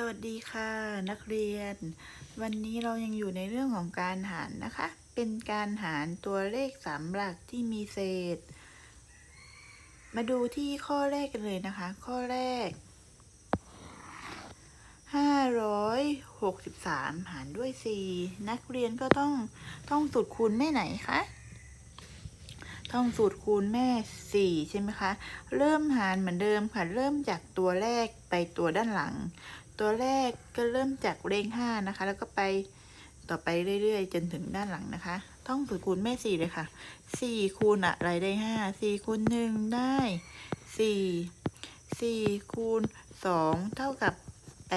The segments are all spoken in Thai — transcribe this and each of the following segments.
สวัสดีค่ะนักเรียน วันนี้เรายังอยู่ในเรื่องของการหารนะคะ เป็นการหารตัวเลขสามหลักที่มีเศษ มาดูที่ข้อแรกกันเลยนะคะ ข้อแรก 563 หารด้วย 4 นักเรียนก็ต้องต้องสูตรคูณแม่ไหนคะท่องสูตรคูณแม่ 4 ใช่ไหมคะ เริ่มหารเหมือนเดิมค่ะ เริ่มจากตัวแรกไปตัวด้านหลัง ตัวแรกก็เริ่มจากเลข5นะคะ แล้วก็ไปต่อไปเรื่อยๆ จนถึงด้านหลังนะคะท่องสูตรคูณแม่4เลยค่ะ4คูณอะไรได้5 4คูณ1ได้4 4คูณ2เท่ากับ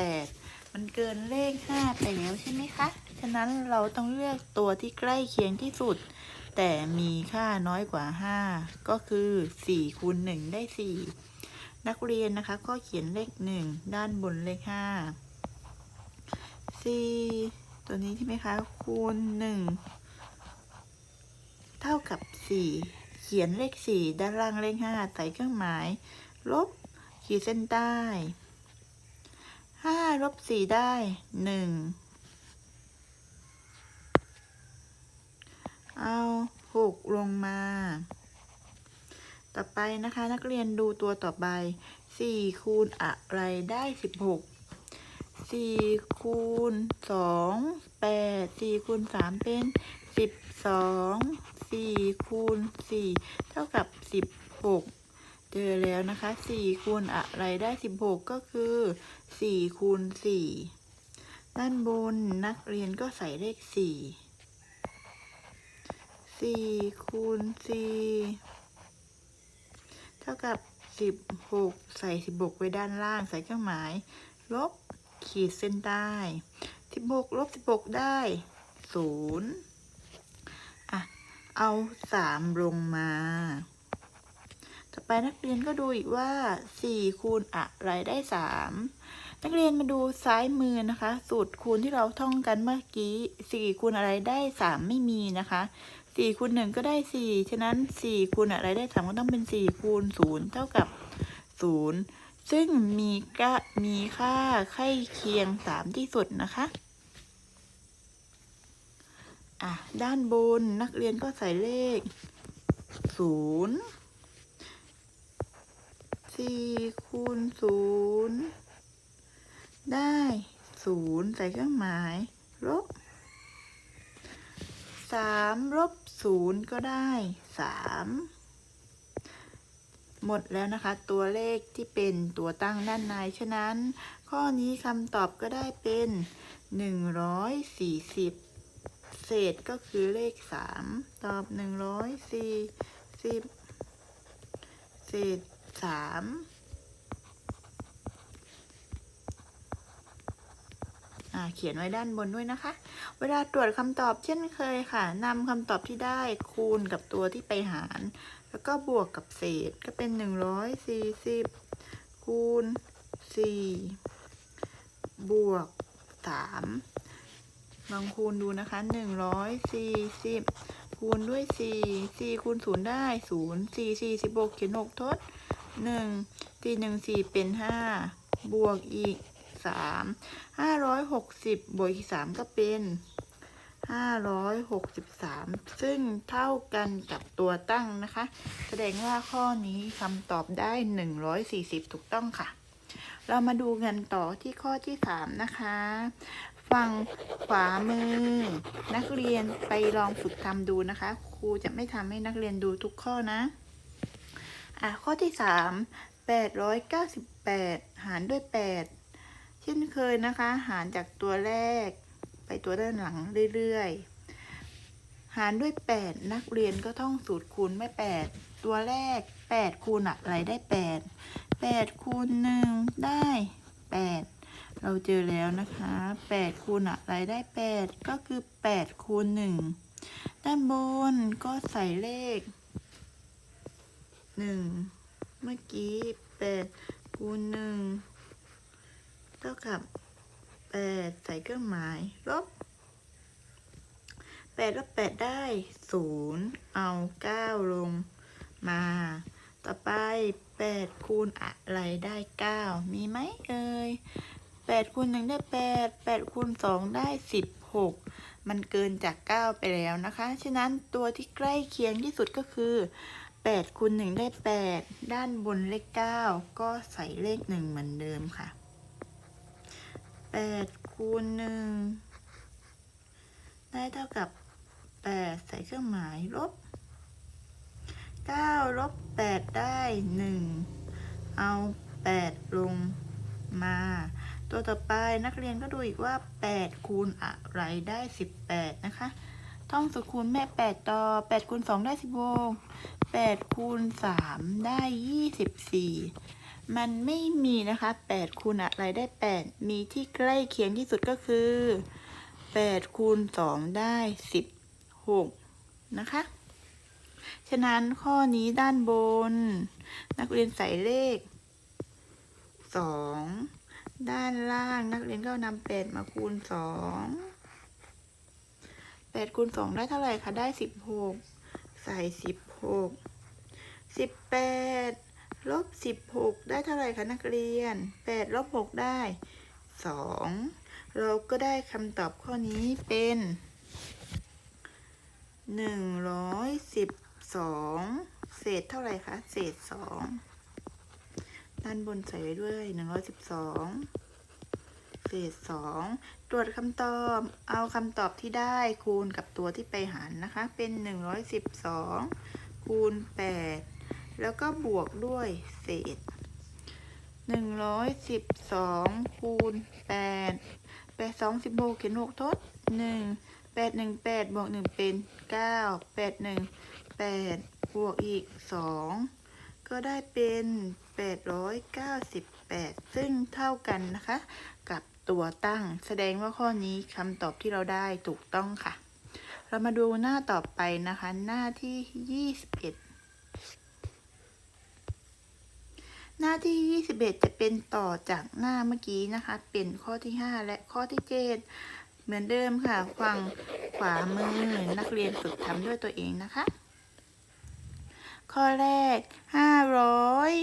8มันเกินเลข5ไปแล้วใช่ไหมคะ ฉะนั้นเราต้องเลือกตัวที่ใกล้เคียงที่สุด แต่มีค่าน้อยกว่า5ก็คือ4คูณ1ได้4 นักเรียนนะคะ ก็เขียนเลข1ด้านบนเลข5 4ตัวนี้ใช่ไหมคะ คูณ1เท่ากับ4เขียนเลข4ด้านล่างเลข5ใส่เครื่องหมาย ลบขีดเส้นใต้5ลบ4ได้1เอาหกลงมา ต่อไปนะคะนักเรียนดูตัวต่อไปสี่คูณอะไรได้สิบหกสี่คูณสองแปดสี่คูณสามเป็นสิบสองสี่คูณสี่เท่ากับสิบหกเจอแล้วนะคะสี่คูณอะไรได้สิบหกก็คือสี่คูณสี่ด้านบนนักเรียนก็ใส่เลขสี่สี่คูณสี่ ท่ากับสิบหกใส่สิบหกไว้ด้านล่างใส่เครื่องหมาย ลบขีดเส้นใต้สิบหกลบสิบหกได้ศูนย์อะ เอาสามลงมา ต่อไปนักเรียนก็ดูอีกว่าสี่คูณอะไรได้สามนักเรียนมาดูซ้ายมือนะคะ สูตรคูณที่เราท่องกันเมื่อกี้สี่คูณอะไรได้สามไม่มีนะคะ สี่คูณหนึ่งก็ได้สี่ฉะนั้นสี่คูณอะไรได้สามก็ต้องเป็นสี่คูณศูนย์เท่ากับศูนย์ซึ่งมีก็มีค่าใกล้เคียงสามที่สุดนะคะอะด้านบนนักเรียนก็ใส่เลขศูนย์สี่คูณศูนย์ได้ศูนย์ใส่เครื่องหมายลบ สามลบศูนย์ก็ได้สามหมดแล้วนะคะ ตัวเลขที่เป็นตัวตั้งด้านในฉะนั้น ข้อนี้คำตอบก็ได้เป็น 140 เศษก็คือเลข 3 ตอบ 140เศษ 3 เขียนไว้ด้านบนด้วยนะคะ เวลาตรวจคำตอบเช่นเคยค่ะนำคำตอบที่ได้คูณกับตัวที่ไปหาร แล้วก็บวกกับเศษก็เป็นหนึ่งร้อยสี่สิบคูณสี่บวกสามลองคูณดูนะคะหนึ่งร้อยสี่สิบคูณด้วยสี่สี่คูณศูนย์ได้ศูนย์สี่สี่สิบหกเขียนหกทดหนึ่งสี่หนึ่งสี่เป็นห้าบวกอีก สามห้าร้อยหกสิบบวกอีกสามก็เป็นห้าร้อยหกสิบสามซึ่งเท่ากันกับตัวตั้งนะคะ แสดงว่าข้อนี้คำตอบได้หนึ่งร้อยสี่สิบถูกต้องค่ะ เรามาดูกันต่อที่ข้อที่สามนะคะฝั่งขวามือ นักเรียนไปลองฝึกทำดูนะคะ ครูจะไม่ทำให้นักเรียนดูทุกข้อนะ อะข้อที่สามแปดร้อยเก้าสิบแปดหารด้วยแปด ช่นเคยนะคะ หารจากตัวแรกไปตัวด้านหลังเรื่อยๆ หารด้วยแปดนักเรียนก็ท่องสูตรคูณไม่แปดตัวแรกแปดคูณอะไรได้แปดแปดคูณหนึ่งได้แปดเราเจอแล้วนะคะแปดคูณอะไรได้แปดก็คือแปดคูณหนึ่งด้านบนก็ใส่เลขหนึ่งเมื่อกี้แปดคูณหนึ่ง เท่ากับแปดใส่เครื่องหมายลบแปดลบแปดได้ศูนย์เอาเก้าลงมา ต่อไปแปดคูณอะไรได้เก้ามีไหมเอ่ยแปดคูณหนึ่งได้แปดแปดคูณสองได้สิบหกมันเกินจากเก้าไปแล้วนะคะ ฉะนั้นตัวที่ใกล้เคียงที่สุดก็คือแปดคูณหนึ่งได้แปดด้านบนเลขเก้าก็ใส่เลขหนึ่งเหมือนเดิมค่ะ แปดคูณหนึ่งได้เท่ากับแปดใส่เครื่องหมายลบเก้าลบแปดได้หนึ่งเอาแปดลงมา ตัวต่อไปนักเรียนก็ดูอีกว่า8คูณอะไรได้18นะคะท่องสูตรคูณแม่8ต่อ8คูณ2ได้16 8คูณ3ได้24 มันไม่มีนะคะ8คูณอะไรได้ 8 มีที่ใกล้เคียงที่สุดก็คือ8คูณ2ได้ 16 นะคะ ฉะนั้นข้อนี้ด้านบน นักเรียนใส่เลข 2 ด้านล่างนักเรียนก็นำแปดมาคูณสองแปดคูณสองได้เท่าไหร่คะ ได้สิบหกใส่สิบหกสิบแปด ลบสิบหกได้เท่าไหร่คะนักเรียนแปดลบหกได้สองเราก็ได้คำตอบข้อนี้เป็นหนึ่งร้อยสิบสองเศษเท่าไหร่คะเศษสองด้านบนใส่ไว้ด้วยหนึ่งร้อยสิบสองเศษสองตรวจคำตอบ เอาคำตอบที่ได้คูณกับตัวที่ไปหารนะคะ เป็นหนึ่งร้อยสิบสองคูณแปด แล้วก็บวกด้วยเศษหนึ่งร้อยสิบสองคูณแปดแปดสองสิบหกเขียนหกทดหนึ่งแปดหนึ่งแปดบวกหนึ่งเป็นเก้าแปดหนึ่งแปดบวกอีกสองก็ได้เป็น 898 ซึ่งเท่ากันนะคะ กับตัวตั้ง แสดงว่าข้อนี้คำตอบที่เราได้ถูกต้องค่ะ เรามาดูหน้าต่อไปนะคะ หน้าที่ 21 หน้าที่ 21 จะเป็นต่อจากหน้าเมื่อกี้นะคะ เป็นข้อที่ 5 และข้อที่ 7 เหมือนเดิมค่ะ ฝั่งขวามือนักเรียนฝึกทำด้วยตัวเองนะคะ ข้อแรกห้าร้อย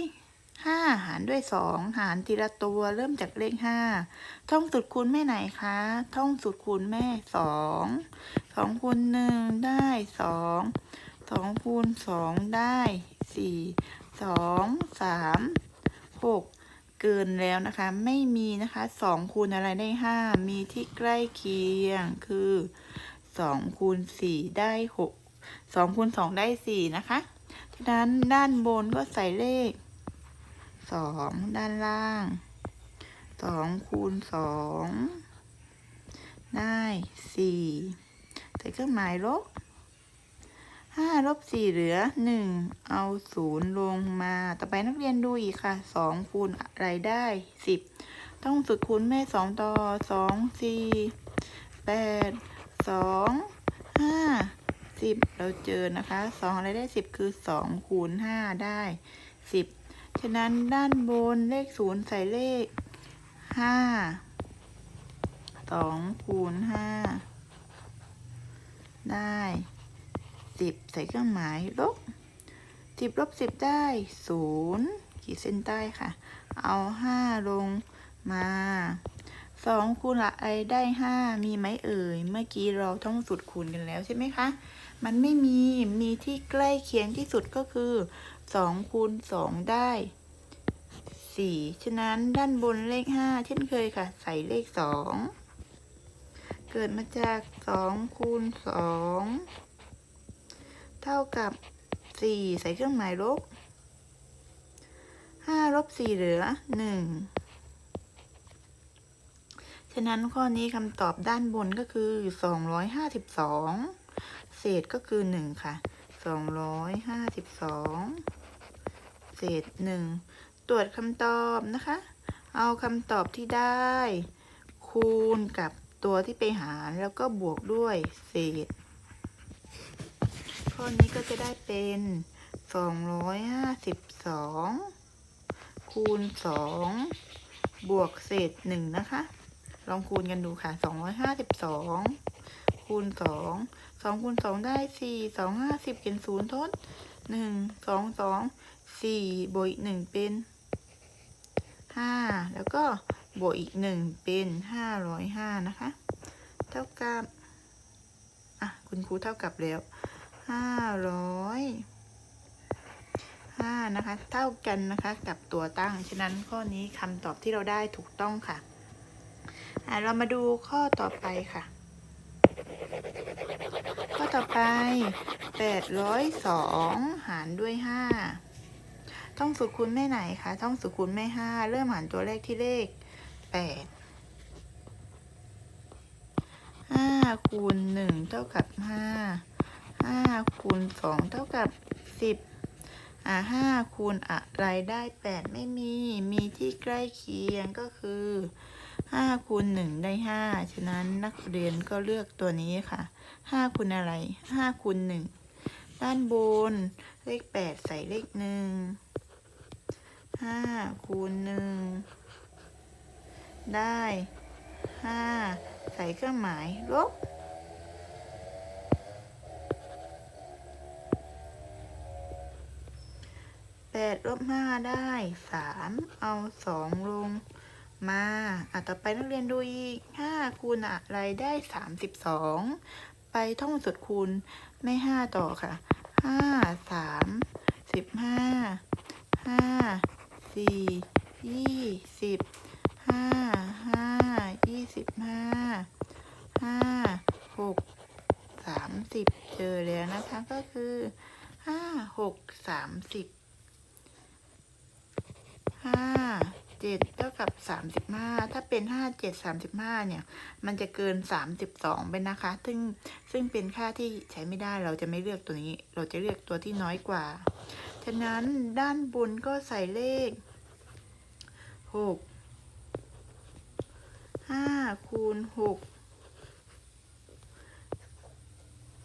ห้ารด้วยสองหารทีละตัวเริ่มจากเลขห้าท่องสูตรคูณแม่ไหนคะ ท่องสูตรคูณแม่สองสองคูณหนึ่งได้สองสองคูณสองได้สี่สองสาม หกเกินแล้วนะคะ ไม่มีนะคะสองคูณอะไรได้ห้ามีที่ใกล้เคียงคือสองคูณสี่ได้หกสองคูณสองได้สี่นะคะฉะนั้นด้านบนก็ใส่เลขสองด้านล่างสองคูณสองได้สี่ใส่เครื่องหมายลบ ห้าลบสี่เหลือหนึ่งเอาศูนย์ลงมา ต่อไปนักเรียนดูอีกค่ะสองคูณอะไรได้สิบต้องสุดคูณแม่สองต่อสองสี่แปดสองห้าสิบเราเจอนะคะสองอะไรได้สิบคือสองคูณห้าได้สิบฉะนั้นด้านบนเลขศูนย์ใส่เลขห้าสองคูณห้าได้ สิบใส่เครื่องหมายลบสิบลบสิบได้ศูนย์ขีดเส้นใต้ค่ะ เอาห้าลงมาสองคูณอะไรได้ห้ามีไหมเอ่ย เมื่อกี้เราท่องสูตรคูณกันแล้วใช่ไหมคะ มันไม่มี มีที่ใกล้เคียงที่สุดก็คือสองคูณสองได้สี่ฉะนั้นด้านบนเลขห้าเช่นเคยค่ะ ใส่เลขสองเกิดมาจากสองคูณสอง เท่ากับสี่ใส่เครื่องหมายลบห้าลบสี่เหลือหนึ่งฉะนั้นข้อนี้คำตอบด้านบนก็คือ 252 เศษก็คือ 1 ค่ะ 252 เศษ 1 ตรวจคำตอบนะคะ เอาคำตอบที่ได้ คูณกับตัวที่ไปหารแล้วก็บวกด้วยเศษ ข้อนี้ก็จะได้เป็น252คูณ2บวกเศษ1นะคะ ลองคูณกันดูค่ะสองร้อยห้าสิบสองคูณสองสองคูณสองได้สี่สองห้าสิบเขียนศูนย์ทดหนึ่งสองสองสี่บวกอีกหนึ่งเป็นห้าแล้วก็บวกอีกหนึ่งเป็นห้าร้อยห้านะคะ เท่ากับ อะ คุณครูเท่ากับแล้ว ห้าร้อยห้านะคะ เท่ากันนะคะกับตัวตั้ง ฉะนั้นข้อนี้คำตอบที่เราได้ถูกต้องค่ะอะเรามาดูข้อต่อไปค่ะ ข้อต่อไปแปดร้อยสองหารด้วยห้าท่องสูตรคูณแม่ไหนคะท่องสูตรคูณแม่ห้าเริ่มหารตัวเลขที่เลขแปดห้าคูณหนึ่งเท่ากับห้า ห้าคูณสองเท่ากับสิบอ่าห้าคูณอะไรได้แปดไม่มี มีที่ใกล้เคียงก็คือห้าคูณหนึ่งได้ห้าฉะนั้นนักเรียนก็เลือกตัวนี้ค่ะห้าคูณอะไรห้าคูณหนึ่งด้านบน เลขแปดใส่เลขหนึ่งห้าคูณหนึ่งได้ห้าใส่เครื่องหมายลบ แป ดลบห้าได้สามเอาสองลงมาอะต่อไปนักเรียนดูอีกห้าคูณอะไรได้สามสิบสองไปท่องสุดคูณไม่ห้าต่อค่ะห้าสามสิบห้าห้าสี่ยี่สิบห้าห้ายี่สิบห้าห้าหกสามสิบเจอแล้วนะคะก็คือห้าหกสามสิบ ห้าเจ็ดเท่ากับสามสิบห้าถ้าเป็นห้าเจ็ดสามสิบห้าเนี่ย มันจะเกินสามสิบสองไปนะคะ ซึ่งซึ่งเป็นค่าที่ใช้ไม่ได้เราจะไม่เลือกตัวนี้ เราจะเลือกตัวที่น้อยกว่า ฉะนั้นด้านบนก็ใส่เลขหกห้าคูณหก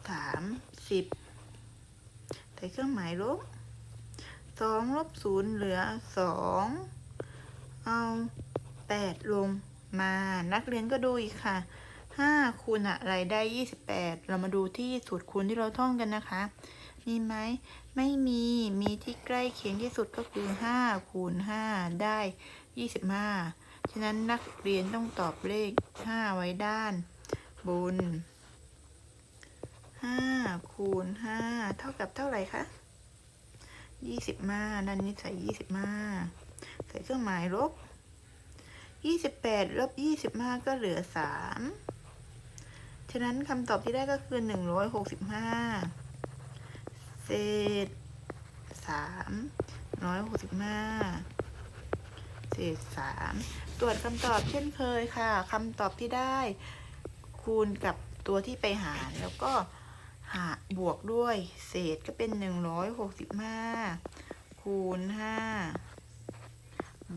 สามสิบใส่เครื่องหมายลบ สองลบศูนย์เหลือสองเอาแปดลงมานักเรียนก็ดูอีกค่ะห้าคูณอะไรได้ยี่สิบแปดเรามาดูที่สูตรคูณที่เราท่องกันนะคะ มีไหมไม่มีมีที่ใกล้เคียงที่สุดก็คือห้าคูณห้าได้ยี่สิบห้าฉะนั้นนักเรียนต้องตอบเลขห้าไว้ด้านบนห้าคูณห้าเท่ากับเท่าไหร่คะ ยี่สิบมาด้านนี้ใส่ยี่สิบมาใส่เครื่องหมายลบยี่สิบแปดลบยี่สิบห้าก็เหลือสามฉะนั้นคำตอบที่ได้ก็คือหนึ่งร้อยหกสิบห้าเศษสามร้อยหกสิบห้าเศษสามตรวจคำตอบเช่นเคยค่ะคำตอบที่ได้ คูณกับตัวที่ไปหารแล้วก็ หาบวกด้วย เศษก็เป็นหนึ่งร้อยหกสิบห้าคูณห้า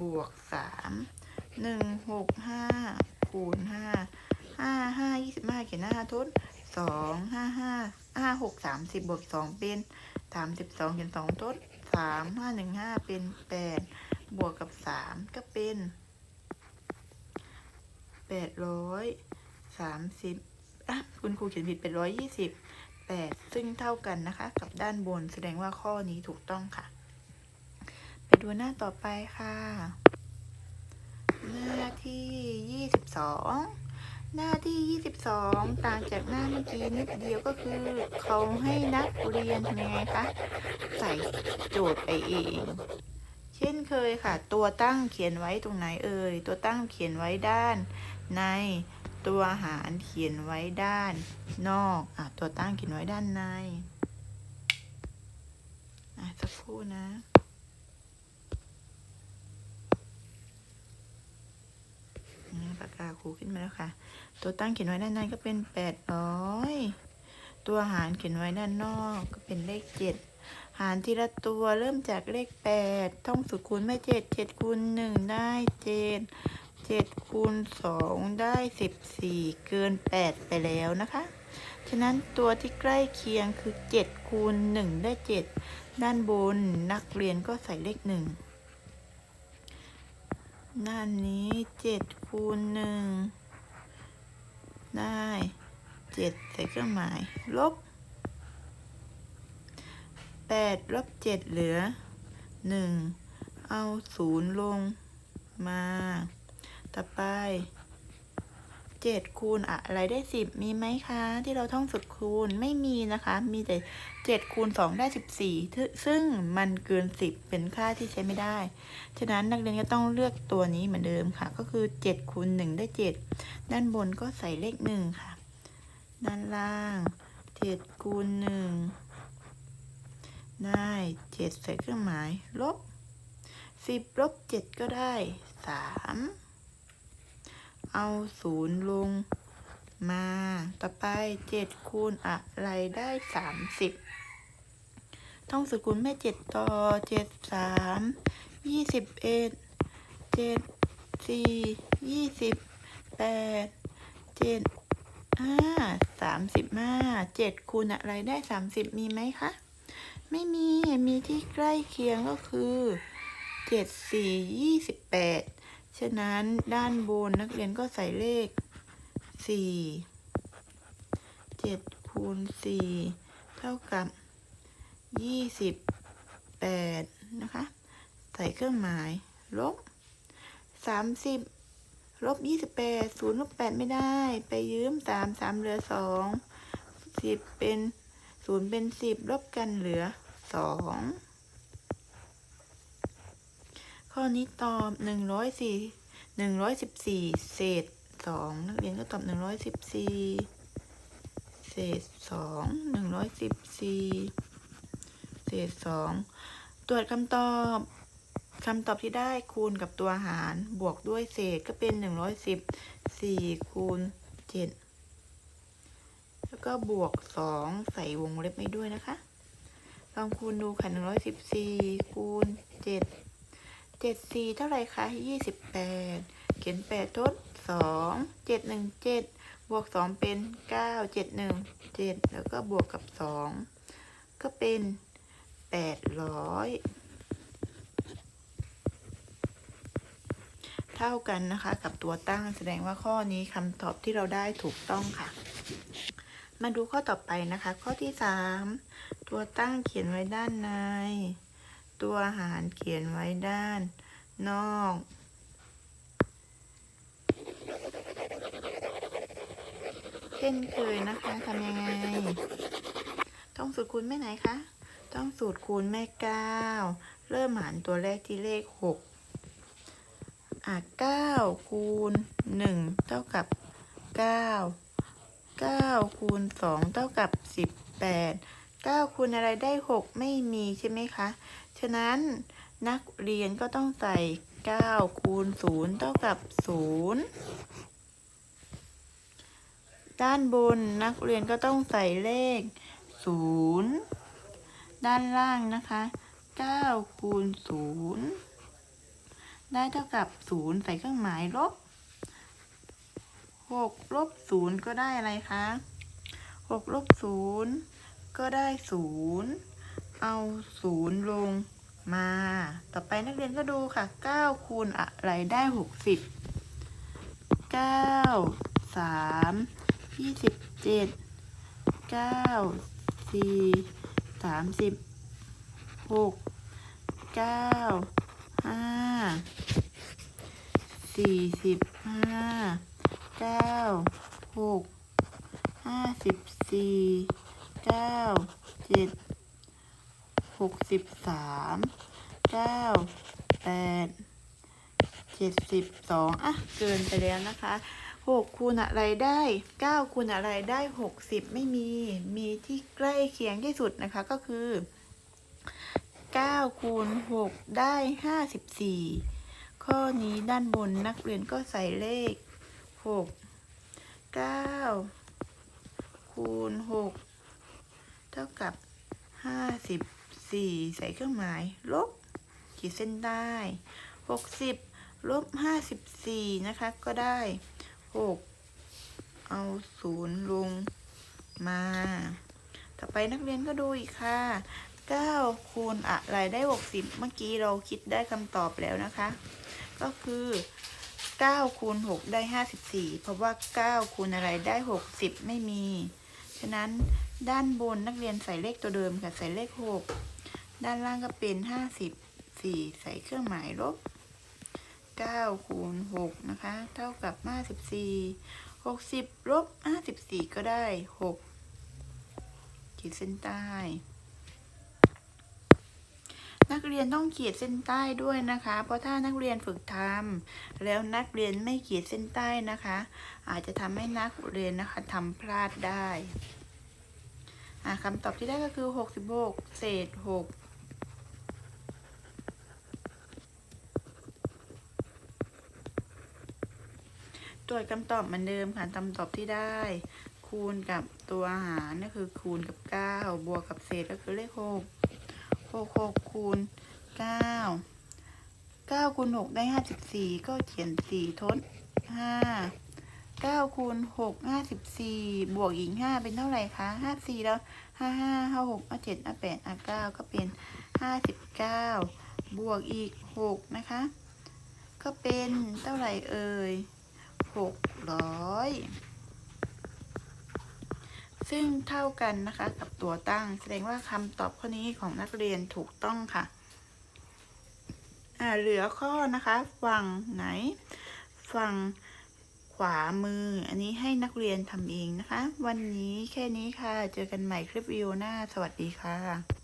บวกสามหนึ่งหกห้าคูณห้าห้าห้ายี่สิบห้าเขียนหน้าทดสองห้าห้าห้าหกสามสิบบวกสองเป็นสามสิบสองเขียนสองทดสามห้าหนึ่งห้าเป็นแปดบวกกับสามก็เป็นแปดร้อยสามสิบอะคุณครูเขียนผิดเป็นร้อยยี่สิบ แปดซึ่งเท่ากันนะคะ กับด้านบนแสดงว่าข้อนี้ถูกต้องค่ะ ไปดูหน้าต่อไปค่ะ หน้าที่ยี่สิบสองหน้าที่ยี่สิบสองต่างจากหน้าเมื่อกี้นิดเดียวก็คือเขาให้นักเรียนทำยังไงคะใส่โจทย์ไปเองเช่นเคยค่ะ ตัวตั้งเขียนไว้ตรงไหนเอ่ย ตัวตั้งเขียนไว้ด้านใน ตัวหารเขียนไว้ด้านนอกอะตัวตั้งเขียนไว้ด้านในอะสักครู่นะปากกาครูขึ้นมาแล้วค่ะ ตัวตั้งเขียนไว้ด้านในก็เป็นแปดร้อยตัวหารเขียนไว้ด้านนอกก็เป็นเลขเจ็ดหารทีละตัวเริ่มจากเลขแปดท่องสูตรคูณไม่เจ็ดเจ็ดคูณหนึ่งได้เจ็ด เจ็ดคูณสองได้สิบสี่เกินแปดไปแล้วนะคะ ฉะนั้นตัวที่ใกล้เคียงคือเจ็ดคูณหนึ่งได้เจ็ดด้านบนนักเรียนก็ใส่เลขหนึ่งด้านนี้เจ็ดคูณหนึ่งได้เจ็ดใส่เครื่องหมาย ลบแปดลบเจ็ดเหลือหนึ่งเอาศูนย์ลงมา ต่อไปเจ็ดคูณอะไรได้สิบมีไหมคะ ที่เราท่องสุดคูณไม่มีนะคะ มีแต่เจ็ดคูณสองได้สิบสี่ซึ่งมันเกินสิบเป็นค่าที่ใช้ไม่ได้ ฉะนั้นนักเรียนก็ต้องเลือกตัวนี้เหมือนเดิมค่ะ ก็คือเจ็ดคูณหนึ่งได้เจ็ดด้านบนก็ใส่เลขหนึ่งค่ะ ด้านล่างเจ็ดคูณหนึ่งได้เจ็ดใส่เครื่องหมายลบสิบลบเจ็ดก็ได้สาม เอาศูนย์ลงมา ต่อไปเจ็ดคูณอะไรได้สามสิบต้องสกุลแม่เจ็ดต่อเจ็ดสามยี่สิบเอ็ดเจ็ดสี่ยี่สิบแปดเจ็ดห้าสามสิบห้าเจ็ดคูณอะไรได้สามสิบมีไหมคะ ไม่มีมีที่ใกล้เคียงก็คือเจ็ดสี่ยี่สิบแปด ฉะนั้นด้านบนนักเรียนก็ใส่เลขสี่เจ็ดคูณสี่เท่ากับยี่สิบแปดนะคะ ใส่เครื่องหมาย ลบสามสิบลบยี่สิบแปดศูนย์ลบแปดไม่ได้ ไปยืมสามสามเหลือสองสิบเป็นศูนย์เป็นสิบลบกันเหลือสอง ข้อนี้ตอบหนึ่งร้อยสี่หนึ่งร้อยสิบสี่เศษสองนักเรียนก็ตอบหนึ่งร้อยสิบสี่เศษสองหนึ่งร้อยสิบสี่เศษสองตรวจคำตอบคำตอบที่ได้คูณกับตัวหารบวกด้วยเศษก็เป็นหนึ่งร้อยสิบสี่คูณเจ็ดแล้วก็บวกสองใส่วงเล็บไม่ด้วยนะคะ ลองคูณดูค่ะหนึ่งร้อยสิบสี่คูณเจ็ด เจ็ดสี่เท่าไรคะยี่สิบแปดเขียนแปดทดสองเจ็ดหนึ่งเจ็ดบวกสองเป็นเก้าเจ็ดหนึ่งเจ็ดแล้วก็บวกกับสองก็เป็นแปดร้อยเท่ากันนะคะกับตัวตั้งแสดงว่าข้อนี้คำตอบที่เราได้ถูกต้องค่ะ มาดูข้อต่อไปนะคะ ข้อที่สามตัวตั้งเขียนไว้ด้านใน ตัวหารเขียนไว้ด้าน นอกเช่นเคยนะคะทำยังไง ต้องสูตรคูณแม่ไหนคะ ต้องสูตรคูณแม่เก้าเริ่มหารตัวแรกที่เลขหกอะเก้าคูณหนึ่งเท่ากับเก้าเก้าคูณสองเท่ากับสิบแปดเก้าคูณอะไรได้หกไม่มีใช่ไหมคะ ฉะนั้น นักเรียนก็ต้องใส่เก้าคูณศูนย์เท่ากับศูนย์ด้านบนนักเรียนก็ต้องใส่เลขศูนย์ด้านล่างนะคะเก้าคูณศูนย์ได้เท่ากับศูนย์ใส่เครื่องหมายลบหกลบศูนย์ก็ได้อะไรคะหกลบศูนย์ก็ได้ศูนย์เอาศูนย์ลง มา ต่อไปนักเรียนก็ดูค่ะ9คูณอะไรได้ 60 9 3 27 9 4 30 6 9 5 45 9 6 54 9 7 หกสิบสาเจ็ดหกสิบสามเก้าแปดเจ็ดสิบสองอะ เกินไปแล้วนะคะหกคูณอะไรได้เก้าคูณอะไรได้หกสิบไม่มี มีที่ใกล้เคียงที่สุดนะคะก็คือเก้าคูณหกได้ห้าสิบสี่ข้อนี้ด้านบนนักเรียนก็ใส่เลขหกเก้าคูณหกเท่ากับห้าสิบ สี่ใส่เครื่องหมาย ลบ ขีดเส้นใต้หกสิบลบห้าสิบสี่นะคะ ก็ได้หกเอาศูนย์ลงมา ต่อไปนักเรียนก็ดูอีกค่ะเก้าคูณอะไรได้หกสิบเมื่อกี้เราคิดได้คำตอบแล้วนะคะ ก็คือเก้าคูณหกได้ห้าสิบสี่เพราะว่าเก้าคูณอะไรได้หกสิบไม่มี ฉะนั้นด้านบนนักเรียนใส่เลขตัวเดิมค่ะ ใส่เลขหก ด้านล่างก็เป็น54ใส่เครื่องหมายลบ9คูณ6นะคะ เท่ากับ54 60ลบ54ก็ได้6กขีดเส้นใต้ นักเรียนต้องขีดเส้นใต้ด้วยนะคะ เพราะถ้านักเรียนฝึกทำแล้วนักเรียนไม่ขีดเส้นใต้นะคะ อาจจะทำให้นักเรียนนะคะทำพลาดได้คำตอบที่ได้ก็คือ 66 เศษ 6 ตรวจคำตอบเหมือนเดิมค่ะคำตอบที่ได้ คูณกับตัวหารนั่นคือคูณกับเก้าบวกกับเศษก็คือเลขหกหกหกคูณเก้าเก้าคูณหกได้ห้าสิบสี่ก็เขียนสี่ทดห้าเก้าคูณหกห้าสิบสี่บวกอีกห้าเป็นเท่าไหร่คะห้าสี่แล้วห้าห้าห้าหกห้าเจ็ดห้าแปดห้าเก้าก็เป็นห้าสิบเก้าบวกอีกหกนะคะ ก็เป็นเท่าไหร่เอ่ย หกร้อยซึ่งเท่ากันนะคะกับตัวตั้ง แสดงว่าคำตอบข้อนี้ของนักเรียนถูกต้องค่ะเหลือข้อนะคะฝั่งไหน ฝั่งขวามือ อันนี้ให้นักเรียนทำเองนะคะ วันนี้แค่นี้ค่ะ เจอกันใหม่คลิปวิดีโอหน้า สวัสดีค่ะ